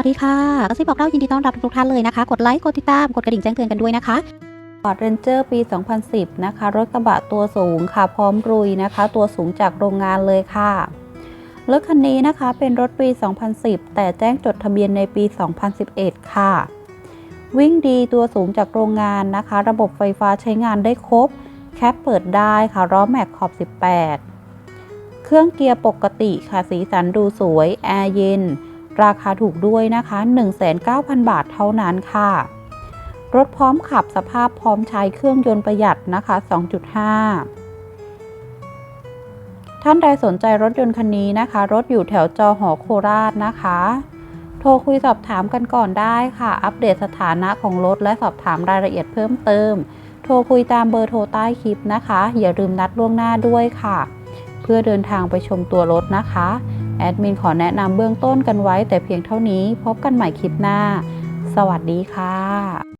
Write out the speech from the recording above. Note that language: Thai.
วัสดีค่ะกระซิบบอกเล่ายินดีต้อนรับทุกท่านเลยนะคะ กดไลค์ กดติดตาม กดกระดิ่งแจ้งเตือนกันด้วยนะคะ Ford Ranger ปี 2010 นะคะ รถกระบะตัวสูงค่ะ พร้อมรุยนะคะ ตัวสูงจากโรงงานเลยค่ะ รถคันนี้นะคะเป็นรถปี 2010 แต่แจ้งจดทะเบียนในปี 2011 ค่ะ วิ่งดีตัวสูงจากโรงงานนะคะ ระบบไฟฟ้าใช้งานได้ครบ แคปเปิดได้ค่ะล้อแม็กขอบ 18 เครื่องเกียร์ปกติค่ะ สีสันดูสวย แอร์เย็น ราคาถูกด้วยนะคะ 19,000 บาทเท่านั้นค่ะ รถพร้อมขับสภาพพร้อมใช้เครื่องยนต์ประหยัดนะคะ 2.5 ท่านใดสนใจรถยนต์คันนี้นะคะ รถอยู่แถวจอหอโคราชนะคะ โทรคุยสอบถามกันก่อนได้ค่ะ อัปเดตสถานะของรถและสอบถามรายละเอียดเพิ่มเติม โทรคุยตามเบอร์โทรใต้คลิปนะคะ อย่าลืมนัดล่วงหน้าด้วยค่ะ เพื่อเดินทางไปชมตัวรถนะคะ แอดมินขอแนะนำเบื้องต้นกันไว้แต่เพียงเท่านี้พบกันใหม่คลิปหน้า สวัสดีค่ะ